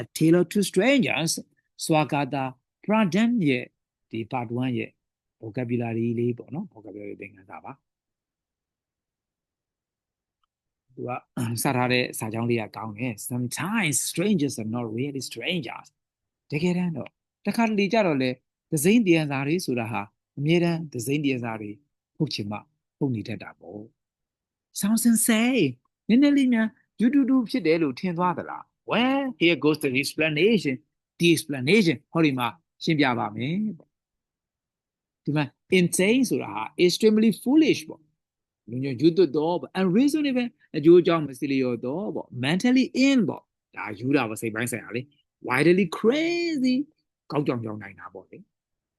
a tale of two strangers စွာကာတာ Pradhan ရဲ့ဒီ part 1ရဲ့ vocabulary လေးပေါ့နော် vocabulary သင်ခန်းစာပါသူကစထားတဲ့စာကြောင်းလေးကကောင်းတယ် sometimes strangers are not really strangers တကယ်တမ်းတော့တခါတလေကြတော့လေသစိမ့်တရားစာတွေဆိုတာဟာအမြဲတမ်းသစိမ့်တရားစာတွေဟုတ်ချင်မှဟုတ်နေတတ်တာပေါ့ sounds insane နည်းနည်းလေးများယူတူတူဖြစ်တယ်လို့ထင်သွားသလား well here goes the explanation the explanation ဟောဒီမှာရှင်းပြပါမယ်ပေါ့ဒီမှာ insane ဆိုတာဟာ extremely foolish ပေါ့လူညယူတူတော့ပေါ့ unreasonable အကျိုးအကြောင်းမစီလျော်တော့ပေါ့ mentally in ပေါ့ဒါယူတာပေါ့စိတ်ပိုင်းဆိုင်ရာလေ widely crazy ကောက်ကြောင်ကြောင်နိုင်တာပေါ့လေ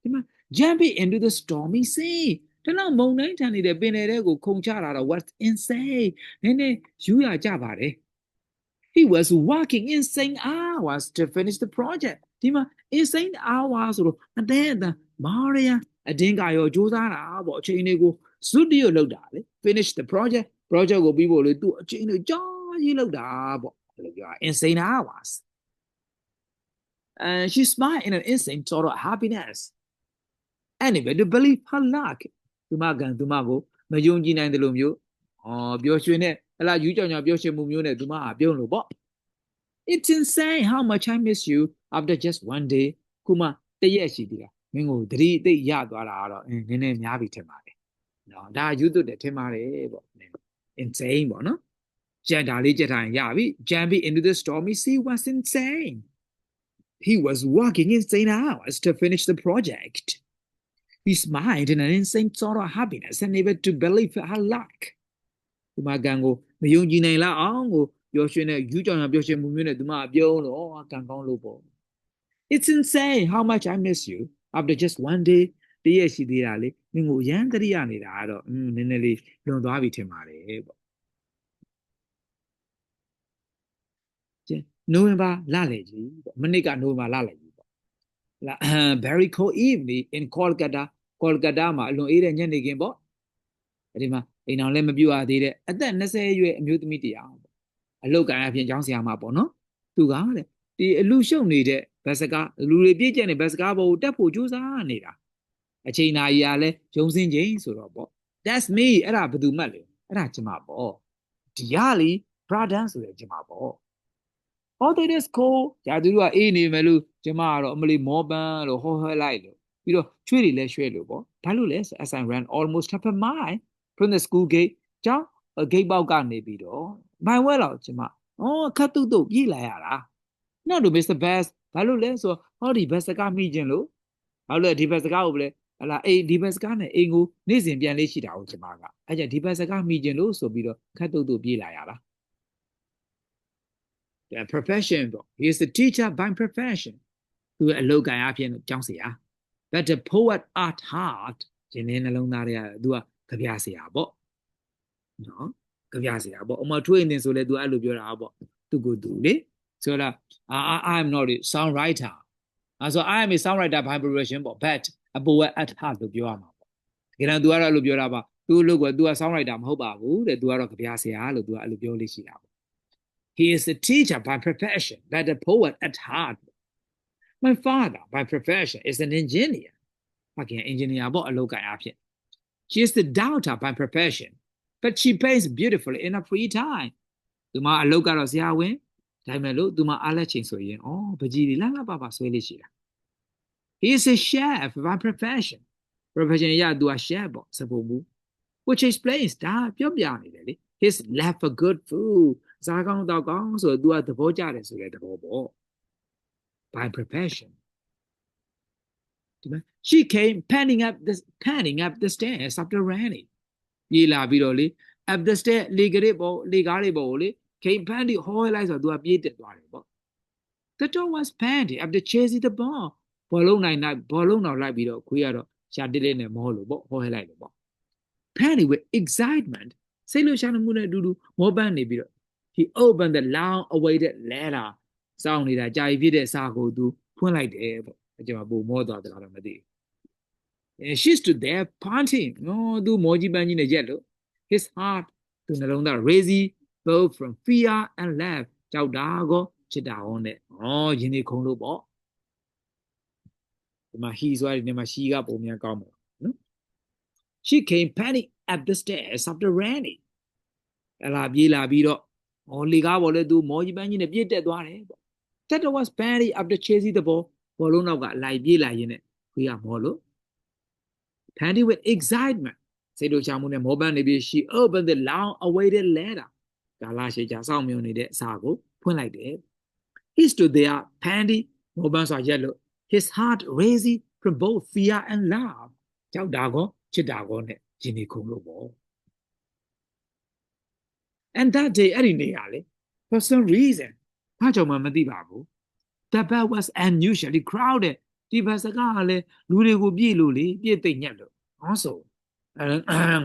ဒီမှာ jumping into the stormy sea တလောက်မုန်တိုင်းထန်နေတဲ့ပင်လယ်ထဲကိုခုန်ချလာတော့ what's insane နည်းနည်းယူရကြပါတယ် he was working insane hours to finish the project ဒီမှာ insane hours ဆိုတော့အတဲအတန်မာရယာအတင်းကရောစူးစမ်းတာပေါ့အချိန်လေးကိုစွတ်တရလောက်တာလေ finish the project project ကိုပြီးဖို့လေသူအချိန်လေးကြာကြီးလောက်တာပေါ့ဘယ်လိုပြော insane hours and she smiled in an insane sort of happiness anyway to believe her luck သူမကန်သူမကိုမယုံကြည်နိုင်တယ်လို့မျိုးအော်ပျော်ရွှင်တဲ့ ဟလာယူကြောင်ကြောင်ပျော်ရွှင်မှုမျိုးနဲ့သူမကပြုံးလို့ပေါ့ It's insane how much I miss you after just one day ခုမှတရက်ရှိသေးတာမင်းကိုသတိသိရသွားတာကတော့နည်းနည်းများပြီထင်ပါတယ်နော်ဒါယူသွတ်တယ်ထင်ပါတယ်ပေါ့ insane ပေါ့နော်ကြံဒါလေးကြက်ထားရင်ရပြီ jumping into the stormy sea was insane he was working insane hours to finish the project he smiled in an insane sort of happiness and able to believe her luck ဒီမှာကံကို မယုံကြည်နိုင်လောက်အောင်ကိုပျော်ရွှင်တဲ့ယူကြောင်ကြောင်ပျော်ရွှင်မှုမျိုးနဲ့ဒီမှာပြုံးလို့ကံကောင်းလို့ပေါ့ It's insane how much I miss you after just one day တည့်ရရှိသေးတာလေမင်းကိုရမ်းတရိရနေတာကတော့อืมနည်းနည်းလေးလွန်သွားပြီထင်ပါတယ်ပေါ့ကျနိုဝင်ဘာလလည်ကြီးပေါ့မနစ်ကနိုဝင်ဘာလလည်ကြီးပေါ့လာ very cold evening in Kolkata Kolkata မှာအလွန်အေးတဲ့ညနေခင်းပေါ့အဲဒီမှာ အိမ်အောင်လည်းမပြူရသေးတဲ့အသက်20အရွယ်အမျိုးသမီးတရားပေါ့အလုတ်ကန်အဖြစ်ကျောင်းဆရာမပေါ့နော်သူကတဲ့ဒီအလူရှုပ်နေတဲ့ဘတ်စကားလူတွေပြည့်ကျက်နေဘတ်စကားပေါ်ကိုတက်ဖို့ကြိုးစားနေတာအချိန်နာရီကလည်းရုံစင်းချိန်ဆိုတော့ပေါ့ that's me အဲ့ဒါဘယ်သူမှတ်လဲအဲ့ဒါကျမပေါ့ဒီရလီ Bradan ဆိုတဲ့ကျမပေါ့ all that is cool ဂျာသူတို့ကအေးနေမယ်လို့ကျမကတော့အမလီမောပန်းလို့ဟောဟဲလိုက်လို့ပြီးတော့ချွေးတွေလည်းရွှဲလို့ပေါ့ဘာလို့လဲ as I ran almost half a mile from the school gate ကျောင်း gate ပေါက်ကနေပြီးတော့မိုင်ဝဲလောက်ကျမအော်ခတ်တုတ်တုတ်ပြေးလာရတာနောက်လို့ Mr. Bass ဘာလို့လဲဆိုတော့ဟောဒီဘတ်စကားမိခြင်းလို့ဘာလို့လဲဒီဘတ်စကားကိုလည်းဟလာအေးဒီဘတ်စကားနဲ့အိမ်ကိုနေ့စဉ်ပြန်လေးရှိတာကိုကျမကအဲ့ကြဒီဘတ်စကားမိခြင်းလို့ဆိုပြီးတော့ခတ်တုတ်တုတ်ပြေးလာရတာ the profession ပေါ့ he is a teacher by profession သူအလုပ်ကိုင်အဖြစ်ကျောင်းဆရာ but the poet at heart ဒီနေ့နှလုံးသားတွေကသူက ကြပြဆရာပေါ့နော်ကြပြဆရာပေါ့အမထွေးနေဆိုလဲသူအဲ့လိုပြောတာပေါ့သူကိုသူလေဆိုတော့ I I am not a sound writer အဲဆို I am a sound writer by profession ပေါ့ but a poet at heart လို့ပြောရမှာပေါ့တကယ်တော့သူကတော့အဲ့လိုပြောတာပါသူလို့ကသူက sound writer မဟုတ်ပါဘူးတဲ့သူကတော့ကြပြဆရာလို့သူကအဲ့လိုပြောလို့ရှိတာပေါ့ He is a teacher by profession, but a poet at heart. My father, by profession, is an engineer. Again, engineer ပေါ့အလုပ်ကိုင်အဖြစ် She is the daughter by profession, but she paints beautifully in her free time. သူမအလုပ်ကတော့ဆရာဝန်ဒါပေမဲ့လို့သူမအားလက်ချိန်ဆိုရင်ဩပကြီးတွေလှလှပပဆွဲလေးရှိတာ He is a chef by profession. Profession ရသူက chef ပေါ့စပုံဘူး which explains ဒါပြောပြနေတယ်လေ his love for good food စားကောင်းတောက်ကောင်းဆိုတော့ तू ကသဘောကျတယ်ဆိုတဲ့သဘောပေါ့ by profession ဒီမှာ she came panning up this panning up the stairs after raining ပြေးလာပြီးတော့လေ up the stair လေကလေးပေါ့လေကားလေးပေါ့ကိုလေ came panting ဟောလိုက်ဆိုတော့ तू ကပြေးတက်သွားတယ်ပေါ့ the dog was panting after chasing the ball ဘောလုံးနိုင်လိုက်ဘောလုံးတော့လိုက်ပြီးတော့ခွေးကတော့ရှာတစ်လေးနဲ့မောလို့ပေါ့ဟောဟဲလိုက်လို့ပေါ့ panting with excitement စိတ်လှရှားမှုနဲ့အတူတူမောပန်းနေပြီးတော့ he opened the long awaited letter စောင့်နေတာကြာပြီဖြစ်တဲ့စာကိုသူဖွင့်လိုက်တယ်ပေါ့ အကျမပုံမောသွားတယ်တော့မသိဘူး and she stood there panting နော်သူမောကြီးပန်းကြီးနဲ့ရက်လို့ his heart သူနှလုံးသား raisy both from fear and love ကြောက်တာကောချစ်တာဟောနဲ့ဩယင်းနေခုံလို့ပေါ့ဒီမှာ he ဆိုရဒီမှာ she ကပုံများကောင်းမှာနော် she came panic up the stairs after raining အဲ့လာပြေးလာပြီးတော့ဩလေကားပေါ်လဲသူမော်ကြီးပန်းကြီးနဲ့ပြည့်တက်သွားတယ်ပေါ့ that was panic after chasing the ball ဘောလုံးနောက်ကလိုက်ပြေးလာရင်းနဲ့ခွေးကမော်လို့ panic with excitement စိတ်တို့ချမှုနဲ့မောပန်းနေပြီး she opened the long awaited letter ကာလာရှိကြစောင့်မြုံနေတဲ့အစာကိုဖွင့်လိုက်တယ် he stood there pandy မောပန်းစွာရက်လို့ his heart racing from both fear and love ကြောက်တာကောချစ်တာကောနဲ့ရင်နေခုန်လို့ပေါ့ and that day အဲ့ဒီနေ့ကလေ for some reason ဘာကြောင့်မှမသိပါဘူး the bed was unusually crowded ဒီဘစကားကလည်းလူတွေကိုပြည့်လို့လေပြည့်သိမ့်ညက်လို့ဟောဆို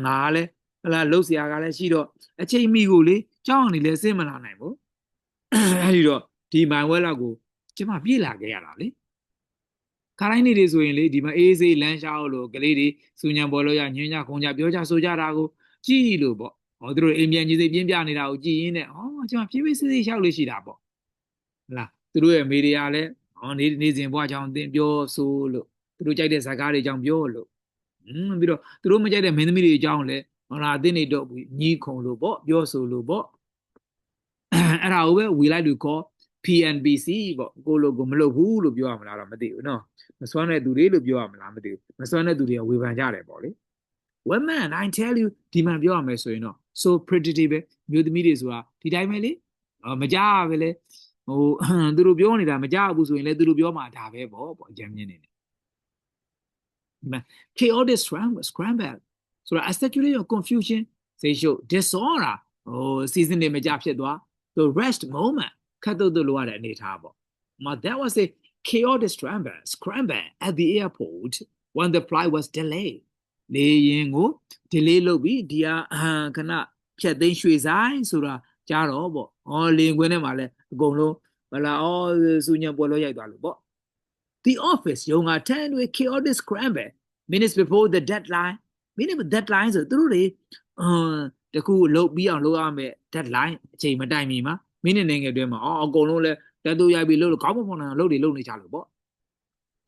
ငါလည်းဟလာလှုပ်ဆရာကလည်းရှိတော့အချိန်မီကိုလေကြောက်နေလဲစိတ်မလာနိုင်ဘူးအဲဒီတော့ဒီမိုင်ဝဲလောက်ကိုကျမပြည့်လာခဲ့ရတာလေခါတိုင်းနေတွေဆိုရင်လေဒီမှာအေးဆေးလမ်းရှားလို့ကလေးတွေစူညံပေါ်လို့ရညွှန်ကြခုံကြပြောကြဆိုကြတာကိုကြည့်လို့ပေါ့ဟောသူတို့အိမ်ပြန်ကြီးစိတ်ပြင်းပြနေတာကိုကြည်ရင်းနဲ့ဟောကျွန်တော်ပြေးပြေးဆေးဆေးရှောက်လို့ရှိတာပေါ့ဟလား သူတို့ရဲ့မိတွေကလည်းဟောနေနေစဉ်ဘွားချောင်းတင်ပြောဆိုလို့သူတို့ကြိုက်တဲ့ဇာကားတွေအကြောင်းပြောလို့อืมပြီးတော့သူတို့မကြိုက်တဲ့မင်းသမီးတွေအကြောင်းလည်းဟောလာအသိနေတော့ဘူးညီးခုံလို့ပေါ့ပြောဆိုလို့ပေါ့အဲ့ဒါကိုပဲ we like to call PNBC ပေါ့ကိုလိုကိုမလုပ်ဘူးလို့ပြောရမလားတော့မသိဘူးနော်မစွမ်းတဲ့သူတွေလို့ပြောရမလားမသိဘူးမစွမ်းတဲ့သူတွေကဝေဖန်ကြတယ်ပေါ့လေ women i tell you ဒီမှပြောရမယ်ဆိုရင်တော့ so predictable မျိုးသမီးတွေဆိုတာဒီတိုင်းပဲလေမကြရပဲလေ ဟိုသူတို့ပြောနေတာမကြဘူးဆိုရင်လည်းသူတို့ပြောမှာဒါပဲပေါ့ပေါ့အကြမ်းမြင်နေတယ်ဒီမှာ chaotic scramble scramble ဆိုတာ accumulate of confusion စိတ်ရှုပ် disorder ဟို season တွေမကြဖြစ်သွား the rest moment ခတ်တုတ်တုတ်လိုရတဲ့အနေထားပေါ့။မှာ that was a chaotic scramble scramble at the airport when the flight was delayed လေရင်ကို delay လုပ်ပြီးဒီဟာခဏဖြတ်သိမ်းရွှေ့ဆိုင်ဆိုတာကြားတော့ပေါ့။အော်လေခွင်းထဲမှာလည်း အကုန်လုံးမလားအော်စူညံပွဲလို့ရိုက်သွားလို့ပေါ့။ The office ရုံက10 with chaotic scramble minutes before the deadline minute deadline ဆိုသူတို့တွေအမ်တခုလုပ်ပြီးအောင်လုပ်ရမယ် deadline အချိန်မတိုင်မီမှာမိနစ်နိုင်ငံတွင်းမှာအော်အကုန်လုံးလဲတက်တူရိုက်ပြီးလို့ခေါင်းမပေါ်နိုင်အောင်လုပ်တွေလုပ်နေကြလို့ပေါ့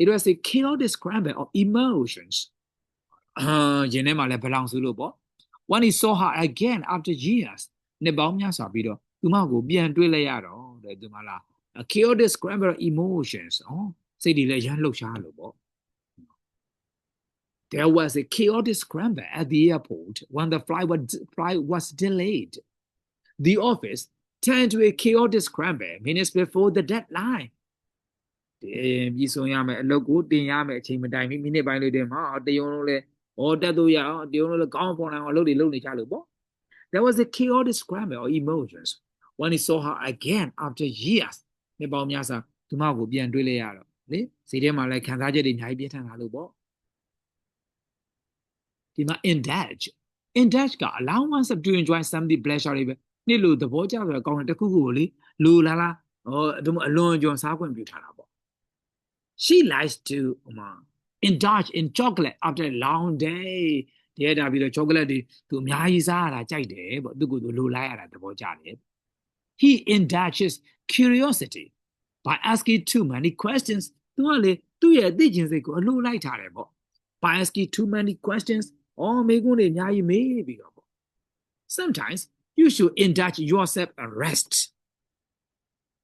it was a chaotic scramble of emotions အာယင်းထဲမှာလဲဘလောင်စုလို့ပေါ့ when he saw her again after years နှစ်ပေါင်းများစွာပြီးတော့သူမကိုပြန်တွေ့လိုက်ရတော့ တဲ့သူမလား a chaotic scramble of emotions ဩစိတ်တွေလည်းရမ်းလှုပ်ရှားလို့ပေါ့ There was a chaotic scramble at the airport when the flight was, flight was delayed. The office turned to a chaotic scramble minutes before the deadline. ပြည်ဆုံးရမယ်အလုပ်ကိုတင်ရမယ်အချိန်မတိုင်မီမိနစ်ပိုင်းလေးတည်းမှာတယုံလုံးလဲဟောတက်လို့ရအောင်တယုံလုံးလဲကောင်းပေါ်နိုင်အောင်အလုပ်တွေလုပ်နေကြလို့ပေါ့ There was a chaotic scramble of emotions when he saw her again after years နှစ်ပေါင်းများစွာသူမကိုပြန်တွေ့လိုက်ရတော့လေစိတ်ထဲမှာလည်းခံစားချက်တွေအများကြီးပြင်းထန်လာလို့ပေါ့ဒီမှာ indulge indulge က allowance to enjoy something pleasure တွေပဲနေ့လို့သဘောကျဆိုတော့ကောင်းတဲ့တစ်ခုခုကိုလေလူလာလာဟောဒီမှာအလွန်အကျွံစားခွင့်ပြုထားတာပေါ့ she likes to ဟိုမှာ indulge in chocolate after a long day တရက်တာပြီးတော့ chocolate တွေသူအများကြီးစားရတာကြိုက်တယ်ပေါ့သူကသူလိုလိုက်ရတာသဘောကျတယ် he indulges curiosity by asking too many questions သူကလေသူ့ရဲ့အသိဉာဏ်စိတ်ကိုအလိုလိုက်ထားတယ်ပေါ့ by asking too many questions အော်မေးခွန်းတွေအများကြီးမေးပြီးတော့ပေါ့ sometimes you should indulge yourself and rest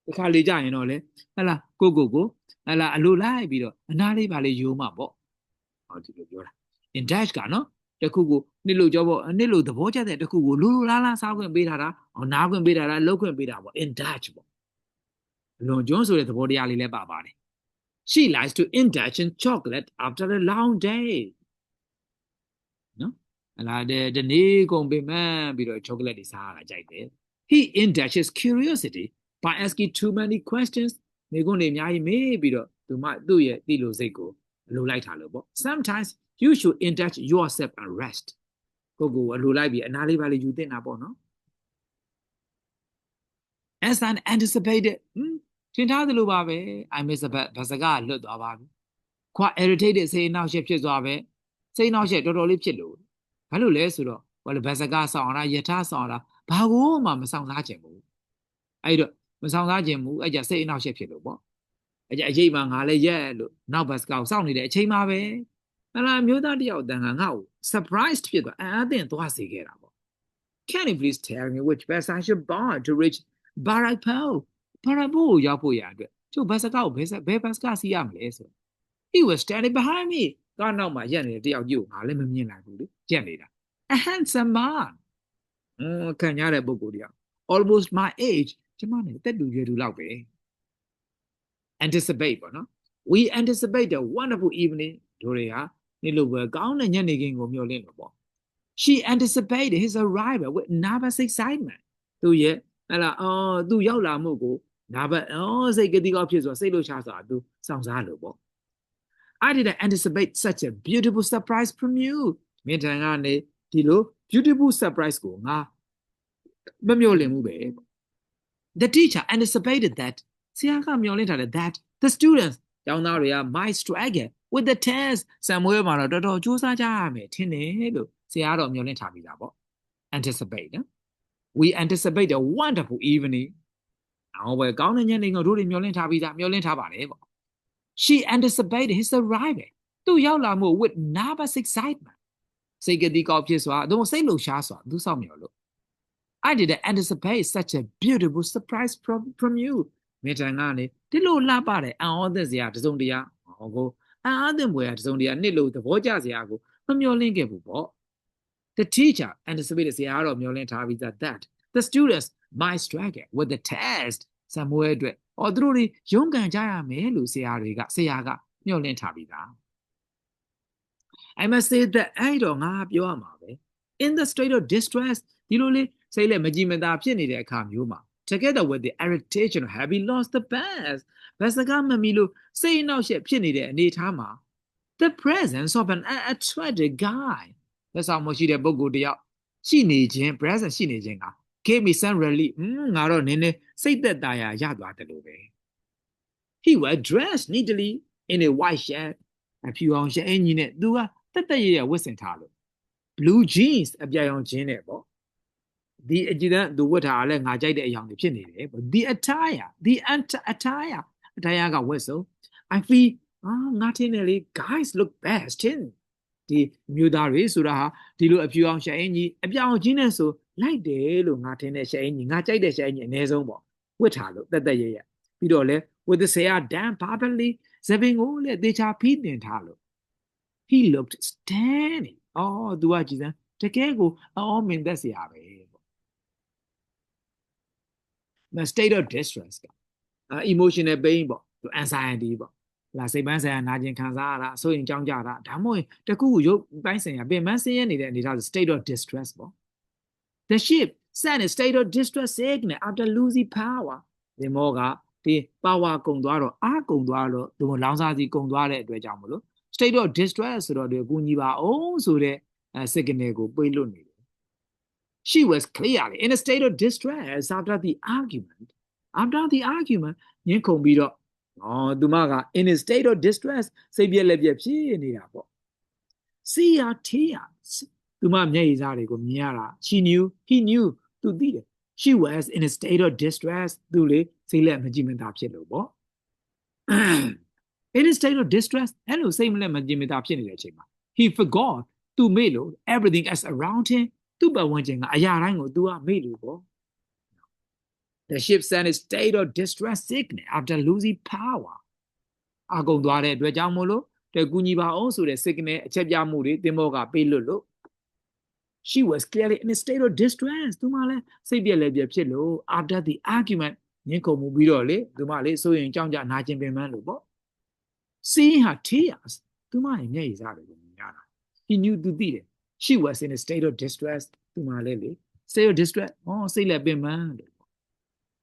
ဒီခါလေးကြရင်တော့လေဟလာကိုကိုကိုဟလာအလိုလိုက်ပြီးတော့အနားလေးပါလေးယိုးမှာပေါ့ဟောဒီလိုပြောတာ indulge ကနော်တခုကိုနှစ်လို့ကြောပေါ့နှစ်လို့သဘောကျတဲ့တခုကိုလူလူလားလားစားခွင့်ပေးထားတာဟော နားခွင့်ပေးထားတာလှုပ်ခွင့်ပေးတာပေါ့ indulge ပေါ့လွန်ကျွန်းဆိုတဲ့သဘောတရားလေးလည်းပါပါတယ် she likes to indulge in chocolate after a long day နော်ဟလာတဲ့ဒီနေ့ကုန်ပြီမှန်းပြီးတော့ chocolate တွေစားရတာကြိုက်တယ် he indulges curiosity by asking too many questions မိကုန်းတွေအများကြီးမေးပြီးတော့သူမသူ့ရဲ့တိလို့စိတ်ကိုလိုလိုက်တာလို့ပေါ့ sometimes you should indulge yourself and rest ကိုကိုအလိုလိုက်ပြီးအနားလေးပါလေးယူတင်တာပေါ့နော် as an anticipated ထင်ထားသလိုပါပဲ i miss a bat ဗစကားလွတ်သွားပါပြီခွာ irritated စိတ်နှောက်ရှက်ဖြစ်သွားပဲစိတ်နှောက်ရှက်တော်တော်လေးဖြစ်လို့ဘာလို့လဲဆိုတော့ဘာလဲဗစကားဆောင်တာယထာဆောင်တာဘာကိုမှမဆောင်စားချင်ဘူးအဲ့တော့မဆောင်စားခြင်းမူအဲ့ကြစိတ်အနှောက်အယှက်ဖြစ်လို့ပေါ့အဲ့ကြအရေးမှငါလည်းရက်လို့နောက်ဘတ်စကောက်စောင့်နေတဲ့အချိန်မှာပဲဟလာမျိုးသားတယောက်တန်ကငါ့ကို surprised ဖြစ်သွားအအသင့်သွားစေခဲ့တာပေါ့ Can you please tell me which bus I should board to reach Barakpal ဘာရဘိုကိုရောက်ဖို့ရအတွက်ကျုပ်ဘတ်စကောက်ဘယ်ဘယ်ဘတ်စကစီးရမလဲဆို He was standing behind me ကားနောက်မှာရက်နေတဲ့တယောက်ကြီးကိုငါလည်းမမြင်နိုင်ဘူးလေရက်နေတာ A handsome man အင်းခံရတဲ့ပုဂ္ဂိုလ်တယောက် almost my age ကျမနဲ့တက်တူရွယ်တူလောက်ပဲ anticipate ပေါ့နော် we anticipate a wonderful evening တို့တွေဟာနေ့လိုပဲကောင်းတဲ့ညနေခင်းကိုမျှော်လင့်လို့ပေါ့ she anticipated his arrival with nervous excitement သူရဲ့ ဟလာအော်သူရောက်လာမှုကိုနာဘအော်စိတ်ကတိကောက်ဖြစ်ဆိုစိတ်လှရှားဆိုတာသူစောင့်စားလို့ပေါ့ I didn't anticipate such a beautiful surprise from you မြင်တန်ကနေဒီလို beautiful surprise ကိုငါမမျှော်လင့်ဘူးပဲ The teacher anticipated that ဆရာကမျှော်လင့်ထားတယ် that the students ကျောင်းသားတွေက might struggle with the test ဆံမွေးမှာတော့တော်တော်စူးစမ်းကြရမယ်ထင်တယ်လို့ဆရာကတော့မျှော်လင့်ထားပြီးသားပေါ့ anticipate နော် we anticipate a wonderful evening အောင်ပဲကောင်းတဲ့ညနေကိုတို့တွေမျှော်လင့်ထားပြီးသားမျှော်လင့်ထားပါတယ်ပေါ့ she anticipated his arrival သူရောက်လာမှု with nervous excitement စိတ်ကတိကောက်ဖြစ်စွာအတော့စိတ်လှုပ်ရှားစွာသူစောင့်မျှော်လို့ I didn't anticipate such a beautiful surprise from from you မိတန်ကနေဒီလိုလှပတဲ့အံ့ဩသက်စရာတစုံတရာဟောကိုအံ့အားသင့်ဖွယ်ရာတစုံတရာနှစ်လို့သဘောကျစရာကိုမမျှော်လင့်ခဲ့ဘူးပေါ့ The teacher anticipated ဆရာကတော့မျှော်လင့်ထားပြီးသား that the students might struggle with the test ဆံမွေးအတွက်ဟောသူတို့တွေရုန်းကန်ကြရမယ်လို့ဆရာတွေကဆရာကမျှော်လင့်ထားပြီးသား I must say that အဲ့တော့ငါပြောရမှာပဲ in the state of distress ဒီလိုလေးစိတ်လက်မကြည်မသာဖြစ်နေတဲ့အခါမျိုးမှာ together with the irritation of having lost the best ဘယ်စကားမမီလို့စိတ်အနှောက်အယှက်ဖြစ်နေတဲ့အနေအထားမှာ the presence of an attractive guy လက်ဆောင်မရှိတဲ့ပုဂ္ဂိုလ်တယောက်ရှိနေခြင်း present ရှိနေခြင်းက gave me some relief อืมငါတော့နည်းနည်းစိတ်သက်သာရာရသွားတယ်လို့ပဲ he was dressed neatly in a white shirt အဖြူအောင်ရှအင်ကြီးနဲ့သူကတက်တက်ရရဝတ်ဆင်ထားလို့ blue jeans အပြာရောင်ဂျင်းနဲ့ပေါ့ဒီအကြည့်တဲ့သူဝတ်ထားလဲငါကြိုက်တဲ့အယောင်တွေဖြစ်နေတယ်ပေါ့ the attire the attire attire ကဝတ်စုံ i feel အာငါထင်တယ်လေ guys look best in ဒီမျိုးသားတွေဆိုတာဟာဒီလိုအဖြူအောင်ရှအင်ကြီးအပြောင်ကြီးနဲ့ဆိုလိုက်တယ်လို့ငါထင်တဲ့ရှအင်ကြီးငါကြိုက်တဲ့ရှအင်ကြီးအနည်းဆုံးပေါ့ဝတ်ထားလို့တက်တက်ရရပြီးတော့လဲ with the say damn properly ဇပင်ကိုလေတေချာဖီးတင်ထားလို့ he looked standing အော်သူကကြည်စမ်းတကယ်ကိုအော်မင်းသက်စရာပဲပေါ့ the state of distress က emotional pain ပေါ့သူ anxiety ပေါ့ လာစိတ်ပန်းဆိုင်ရာနာကျင်ခံစားရတာအဆိုရင်ကြောင်းကြတာဒါမှမဟုတ်တခုခုရုပ်ပိုင်းဆိုင်ရာပင်ပန်းဆင်းရဲနေတဲ့အနေအထား state of distress ပေါ့ the ship sat in state of distress sickness after losing power ဒီမောကဒီ power ကုန်သွားတော့အားကုန်သွားတော့ဒီလောင်စာစီကုန်သွားတဲ့အတွက်ကြောင့်မလို့ state of distress ဆိုတော့ဒီကူညီပါအောင်ဆိုတဲ့ signal ကိုပေးလွတ်နေတယ် she was clearly in a state of distress after the argument after the argument ညှင်းခုန်ပြီးတော့ အော်သူမက in a state of distress စိတ်ပြက်လက်ပြက်ဖြစ်နေတာပေါ့ see her tears သူမမျက်ရည်စားတွေကိုမြင်ရတာ she knew he knew သူသိတယ် she was in a state of distress သူလေစိတ်လက်မကြည်မသာဖြစ်လို့ပေါ့ in a state of distress အဲ့လိုစိတ်မလက်မကြည်မသာဖြစ်နေတဲ့အချိန်မှာ he forgot သူမေ့လို့ everything else around him သူ့ပတ်ဝန်းကျင်ကအရာတိုင်းကိုသူကမေ့လို့ပေါ့ The ship sent a state of distress sickness after losing power. အကုန်သွားတဲ့အတွက်ကြောင့်မို့လို့တကူညီပါအောင်ဆိုတဲ့ signal အချက်ပြမှုတွေတင်မောကပေးလွတ်လို့ she was clearly in a state of distress သူမလည်းစိတ်ပြက်လက်ပြက်ဖြစ်လို့ after the argument ညှင်းခုန်မှုပြီးတော့လေသူမလေးဆိုရင်ကြောင်းကြနာကျင်ပင်ပန်းလို့ပေါ့ seeing her tears သူမရဲ့မျက်ရည်စားတွေကိုမြင်ရတာ he knew သူသိတယ် she was in a state of distress သူမလေးလေ state of distress ဟောစိတ်လက်ပင်ပန်းလို့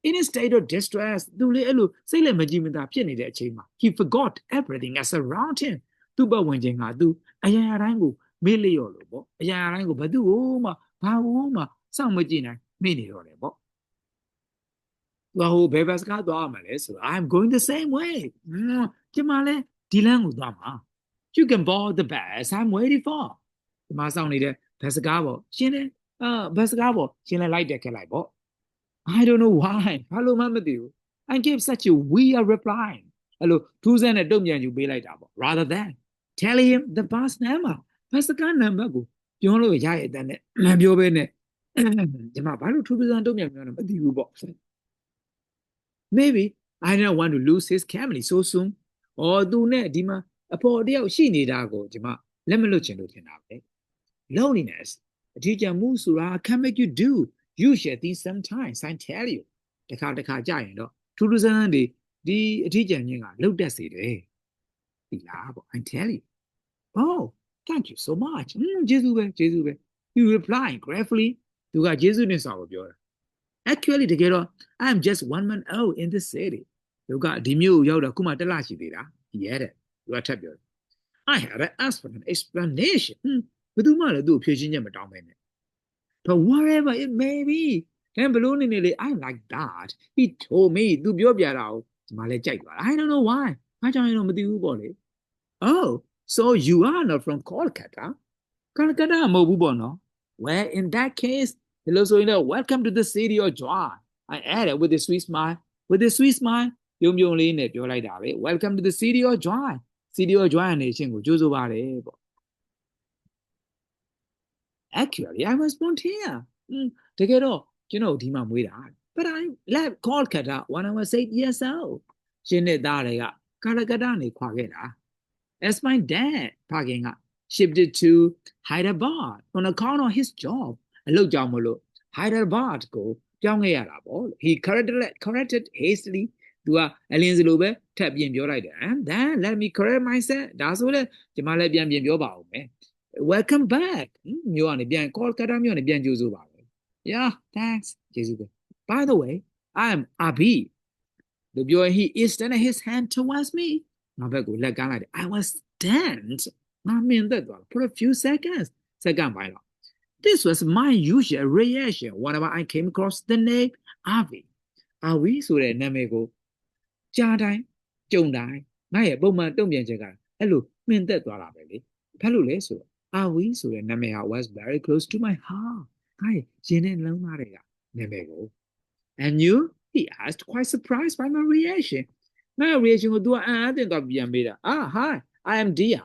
in a state of distress သူလေအဲ့လိုစိတ်လက်မကြည်မသာဖြစ်နေတဲ့အချိန်မှာ he forgot everything as around him သူ့ပတ်ဝန်းကျင်ကသူအရာရာတိုင်းကိုမေ့လျော့လို့ပေါ့အရာရာတိုင်းကိုဘယ်သူ့ကိုမှဘာလို့မှစောင့်မကြည့်နိုင်မေ့နေတော့တယ်ပေါ့ဘာဟိုဘယ်ဘက်စကားသွားမှာလဲဆိုတော့ I'm going the same way ကျမလည်းဒီလမ်းကိုသွားမှာ you can board the bus I'm waiting for ဒီမှာစောင့်နေတဲ့ဘက်စကားပေါ့ရှင်းတယ်အာဘက်စကားပေါ့ရှင်းလဲလိုက်တယ်ခဲ့လိုက်ပေါ့ I don't know why ဘာလို့မှမသိဘူး I gave such a weird reply အဲ့လိုထူးဆန်းတဲ့တုံ့ပြန်ယူပေးလိုက်တာပေါ့ rather than telling him the bus number bus ကနံပါတ်ကိုပြောလို့ရရဲ့အတန်းနဲ့မပြောဘဲနဲ့ဒီမှာဘာလို့ထူးဆန်းတုံ့ပြန်ပြောလဲမသိဘူးပေါ့ maybe I didn't want to lose his family so soon or သူနဲ့ဒီမှာအဖော်တယောက်ရှိနေတာကိုဒီမှာလက်မလွတ်ချင်လို့ထင်တာပဲ loneliness အထီးကျန်မှုဆိုတာ can make you do you share things sometimes I tell you တခါတခါကြာရင်တော့ထူးထူးဆန်းဆန်းတွေဒီအထီးကျန်ခြင်းကလှုပ်တက်စေတယ်ဒီလားပေါ့ I tell you oh thank you so much อืมကျေးဇူးပဲကျေးဇူးပဲ you reply gratefully သူကကျေးဇူးနဲ့စာကိုပြောတာ actually တကယ်တော့ I am just one man out in the city သူကဒီမျိုးကိုရောက်တော့ခုမှတစ်လရှိသေးတာရဲတဲ့သူကထပ်ပြောတယ် I had to ask for an explanation ဟွန်းဘယ်သူမှလည်းသူ့ကိုဖြေရှင်းချက်မတောင်းပဲနဲ့ but whatever it may be တန်ဘလို့နေနေလေ I like that he told me သူပြောပြတာကိုဒီမှာလဲကြိုက်သွားတာ I don't know why ဘာကြောင့်လဲတော့မသိဘူးပေါ့လေ oh so you are not from Kolkata Kolkata မဟုတ်ဘူးပေါ့နော် well in that case ဒီလိုဆိုရင်တော့ welcome to the city of joy I added with a sweet smile with a sweet smile ပြုံပြုံလေးနဲ့ပြောလိုက်တာပဲ welcome to the city of joy city of joy အနေချင်းကိုကြိုးဆိုပါတယ်ပေါ့ actually I was born here อืมတကယ်တော့ကျွန်တော်ဒီမှာမွေးတာ but I left Kolkata when I was 8 years old ရှင်းတဲ့သားတွေကကာလကတနေခွာခဲ့တာ as my dad ဖခင်က shifted to Hyderabad on account of his job အလုပ်ကြောင့်မလို့ Hyderabad ကိုပြောင်းခဲ့ရတာပေါ့ he corrected corrected hastily သူကအလင်းစလိုပဲထပ်ပြင်ပြောလိုက်တယ် and then let me correct myself ဒါဆိုလေဒီမှာလည်းပြန်ပြင်ပြောပါဦးမယ် welcome back မြို့ကနေပြန် Kolkata မြို့ကနေပြန်ကြိုးဆိုပါပဲ yeah thanks ကျေးဇူးပဲ by the way i am Abi လို့ပြောရင် he extended his hand towards me ငါဘက်ကိုလက်ကမ်းလိုက်တယ် I was stunned ငါမြင်သက်သွားတယ် for a few seconds second ပိုင်းတော့ this was my usual reaction whenever I came across the name Avi Avi ဆိုတဲ့နာမည်ကိုကြားတိုင်းကြုံတိုင်းငါရဲ့ပုံမှန်တုံ့ပြန်ချက်ကအဲ့လိုမြင်သက်သွားတာပဲလေဘာလို့လဲဆိုတော့ Avi ဆိုတဲ့နာမည်ဟာ was very close to my heart ငါရဲ့ရင်ထဲလုံးသားတွေကနာမည်ကို and you he asked quite surprised by my reaction ငါရဲ့ reaction ကို तू အံ့အားသင့်သွားပြန်ပေးတာ ah hi I am Dia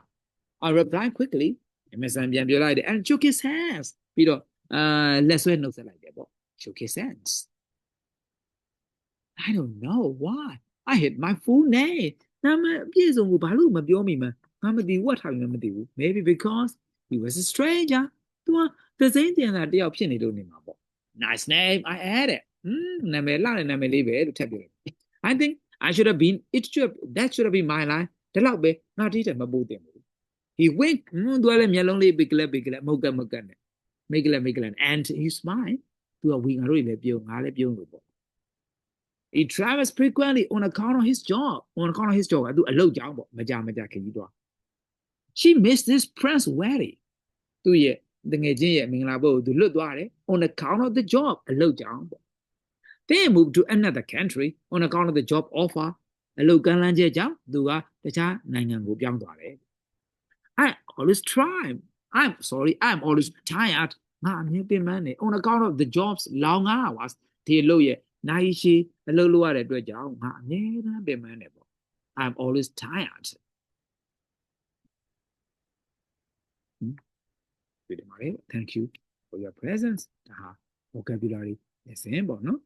I replied quickly အမေဆန်ပြန်ပြောလိုက်တယ် and shook his hands ပြီးတော့အာလက်ဆွဲနှုတ်ဆက်လိုက်တယ်ပေါ့ shook his hands I don't know why I hit my full name နာမည်အပြည့်စုံကိုဘာလို့မပြောမိမငါမသိဘူးဝတ်ထားပြီးမသိဘူး maybe because he was a stranger သူကသစိမ်းတင်တာတယောက်ဖြစ်နေလို့နေမှာပေါ့ nice name I added ဟွန်းနာမည်လာတဲ့နာမည်လေးပဲလို့ထပ်ပြောတယ် I think I should have been it should that should have been my line ဒီလောက်ပဲငါတိတယ်မပို့တင်ဘူး he went ဟွန်းသူကလည်းမျက်လုံးလေးပိကလက်ပိကလက်မဟုတ်ကမဟုတ်ကနဲ့မိကလက်မိကလက် and he smiled သူကဝီငါတို့လည်းပြုံးငါလည်းပြုံးလို့ပေါ့ he travels frequently on account of his job on account of his job သူအလုပ်ကြောင်းပေါ့မကြမကြခကြီးတော့ she missed this prince wedding သူရဲ့တငယ်ချင်းရဲ့မင်္ဂလာဘုတ်ကိုသူလွတ်သွားတယ် on account of the job အလုပ်ကြောင်းပေါ့ they moved to another country on account of the job offer အလုပ်ကမ်းလှမ်းချက်ကြောင့်သူကတခြားနိုင်ငံကိုပြောင်းသွားတယ် I always try I'm sorry I'm always tired ငါအမြဲပင်ပန်းနေ on account of the jobs long hours ဒီအလုပ်ရဲ့နိုင်ရှိအလုပ်လုပ်ရတဲ့အတွက်ကြောင့်ငါအမြဲတမ်းပင်ပန်းနေပေါ့ I'm always tired ဒီမှာလေ thank you for your presence ဒါဟာ vocabulary lesson ပေါ့နော်